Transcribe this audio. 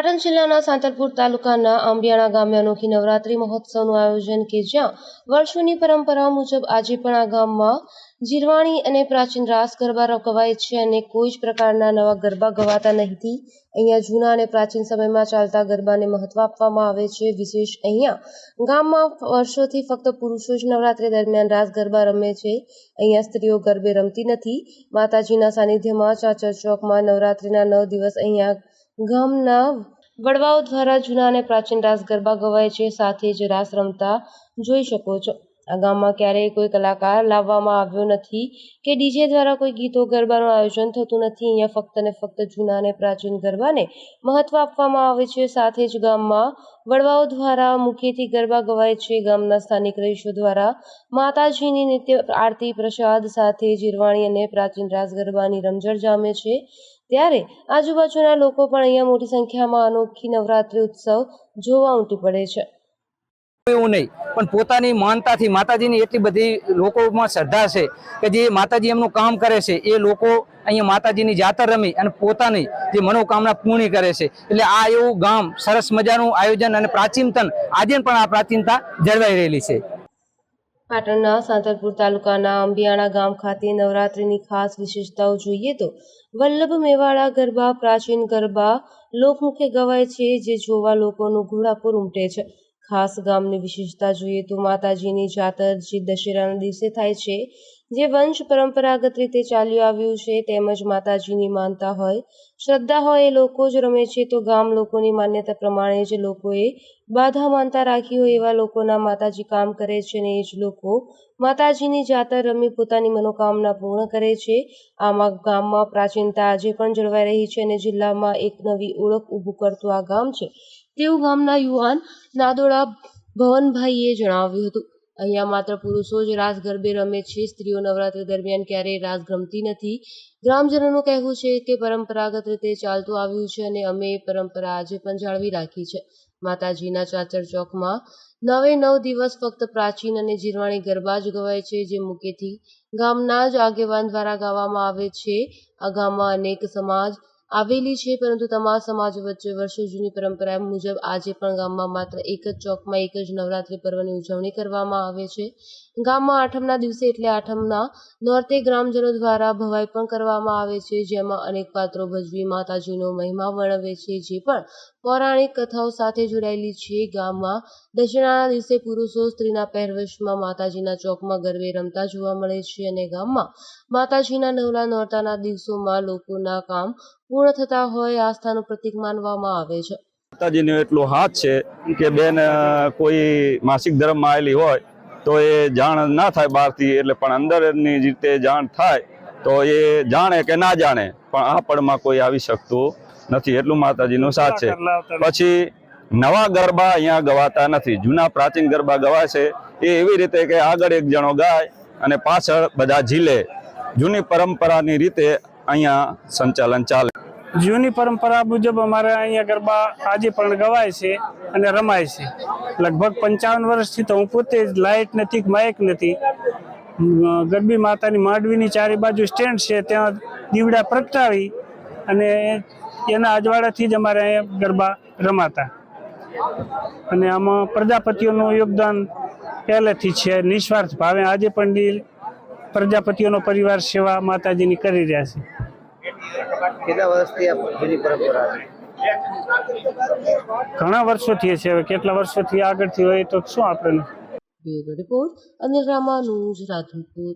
પાટણ જિલ્લાના સાંતલપુર તાલુકાના આંબિયાણા ગામે અનોખી નવરાત્રી મહોત્સવનું આયોજન કે જ્યાં વર્ષોની પરંપરા મુજબ આજે પણ આ ગામમાં જીરવાણી અને પ્રાચીન રાસ ગરબા રોકવાય છે અને કોઈ જ પ્રકારના નવા ગરબા ગવાતા નહીંથી અહીંયા જૂના અને પ્રાચીન સમયમાં ચાલતા ગરબાને મહત્વ આપવામાં આવે છે. વિશેષ અહીંયા ગામમાં વર્ષોથી ફક્ત પુરુષો જ નવરાત્રી દરમિયાન રાસ ગરબા રમે છે. અહીંયા સ્ત્રીઓ ગરબે રમતી નથી. માતાજીના સાનિધ્યમાં ચાચર ચોકમાં નવરાત્રીના નવ દિવસ અહીંયા ગામના વડવાઓ દ્વારા જૂના અને પ્રાચીન રાસ ગરબા ગવાય છે. સાથે જ રાસ રમતા જોઈ શકો છો. ગામમાં ક્યારેય કોઈ કલાકાર લાવવામાં આવ્યો નથી કે ડીજે દ્વારા કોઈ ગીતો ગરબાનું આયોજન થતું નથી. અહીંયા ફક્ત ને ફક્ત જૂના અને પ્રાચીન ગરબાને મહત્વ આપવામાં આવે છે. સાથે જ ગામમાં વડવાઓ દ્વારા મુખ્યથી ગરબા ગવાય છે. ગામના સ્થાનિક રહીશો દ્વારા માતાજીની નિત્ય આરતી, પ્રસાદ, સાથે જીરવાણી અને પ્રાચીન રાસ ગરબાની રમઝટ જામે છે. ત્યારે આજુબાજુના લોકો પણ અહીંયા મોટી સંખ્યામાં અનોખી નવરાત્રિ ઉત્સવ જોવા ઉમટી પડે છે. એવું નહીં. પણ પોતાની માનતાથી માતાજીની એટલી બધી લોકોમાં શ્રદ્ધા છે કે જે માતાજી એમનું કામ કરે છે, એ લોકો અહીંયા માતાજીની જાતર રમી અને પોતાની જે મનોકામના પૂર્ણ કરે છે. એટલે આ એવું ગામ સરસ મજાનું આયોજન અને પ્રાચીનતન આજે પણ આ પ્રાચીનતા જળવાઈ રહેલી છે. પાટણના સાંતલપુર તાલુકાના અંબિયાણા ગામ ખાતે નવરાત્રિની ખાસ વિશેષતાઓ જોઈએ તો વલ્લભ મેવાડા ગરબા, પ્રાચીન ગરબા, લોકમુખે ગવાય છે, જે જોવા લોકોનું ઘોડાપુર ઉમટે છે. ખાસ ગામની વિશેષતા જોઈએ તો માતાજીની જાતર જે દશેરાના દિવસે થાય છે. જે વંશ પરંપરાગત રીતે ચાલ્યું આવ્યું છે તેમજ માતાજીની માનતા હોય, શ્રદ્ધા હોય એ લોકો જ રમે છે, તો ગામ લોકોની માન્યતા પ્રમાણે જ લોકોએ બાધા માનતા રાખી હોય એવા લોકોના માતાજી કામ કરે છે અને એ જ લોકો માતાજીની જાતર રમી પોતાની મનોકામના પૂર્ણ કરે છે. આમાં ગામમાં પ્રાચીનતા આજે પણ જળવાઈ રહી છે અને જિલ્લામાં એક નવી ઓળખ ઊભું કરતું આ ગામ છે. તેવું ગામના યુવાન નાદોડા ભવનભાઈએ જણાવ્યું હતું. અહીંયા માત્ર પુરુષો જ રાસ ગરબે રમે છે. સ્ત્રીઓ નવરાત્રી દરમિયાન ક્યારેય રાસ ગમતી નથી. ગ્રામજનોનું કહેવું છે કે પરંપરાગત રીતે ચાલતું આવ્યું છે અને અમે એ પરંપરા આજે પણ જાળવી રાખી છે. માતાજીના ચાચર ચોકમાં નવે નવ દિવસ ફક્ત પ્રાચીન અને જીરવાણી ગરબા જ ગવાય છે, જે મુકેથી ગામના જ આગેવાન દ્વારા ગાવામાં આવે છે. આ ગામમાં અનેક સમાજ આવેલી છે, પરંતુ તમામ સમાજ વચ્ચે વર્ષો જૂની પરંપરા મુજબ આજે પણ ગામમાં માત્ર એક જ ચોકમાં એક જ નવરાત્રી પર્વની ઉજવણી કરવામાં આવે છે. ગામમાં આઠમના દિવસે એટલે આઠમના નોરતે ગ્રામજનો દ્વારા ભવાઈ પણ કરવામાં આવે છે, જેમાં અનેક પાત્રો ભજવી માતાજીનો મહિમા વર્ણવે છે, જે પણ પૌરાણિક કથાઓ સાથે જોડાયેલી છે. ગામમાં દશેરાના દિવસે પુરુષો સ્ત્રીના પહેરવેશમાં માતાજીના ચોકમાં ગરબે રમતા જોવા મળે છે અને ગામમાં માતાજીના નવલા નોરતાના દિવસોમાં લોકોના કામ પૂર્ણ થતા હોય આસ્થાનું પ્રતીક માનવામાં આવે છે. માતાજીનો એટલો હાથ છે કે બેન કોઈ માસિક ધર્મમાં આવેલી હોય તો એ જાણ ના થાય બહારથી એટલે પણ અંદરની રીતે જાણ થાય તો એ જાણે કે ના જાણે પણ આ પળમાં કોઈ આવી શકતું નથી. એટલું માતાજીનો સાથ છે. પછી નવા ગરબા અહીંયા ગવાતા નથી. જૂના પ્રાચીન ગરબા ગવાય છે. એ એવી રીતે કે આગળ એક જણો ગાય અને પાછળ બધા ઝીલે. જૂની પરંપરાની રીતે અહીંયા સંચાલન ચાલે. જૂની પરંપરા મુજબ અમારે અહીંયા ગરબા આજે પણ ગવાય છે અને રમાય છે. લગભગ પંચાવન વર્ષથી તો હું પોતે જ લાઇટ નથી, માઇક નથી. ગરબી માતાની માંડવીની ચારે બાજુ સ્ટેન્ડ છે, ત્યાં દીવડા પ્રગટાવી અને એના અજવાળાથી જ અમારે અહીંયા ગરબા રમાતા. અને આમાં પ્રજાપતિઓનું યોગદાન પહેલેથી છે, નિસ્વાર્થ ભાવે. આજે પણ પ્રજાપતિઓનો પરિવાર સેવા માતાજીની કરી રહ્યા છે. કેટલા વર્ષથી આ જૂની પરંપરા છે? ઘણા વર્ષોથી છે. હવે કેટલા વર્ષોથી આગળથી હોય તો શું આપણે રિપોર્ટ અનિલ રામાનુજ રાધનપુર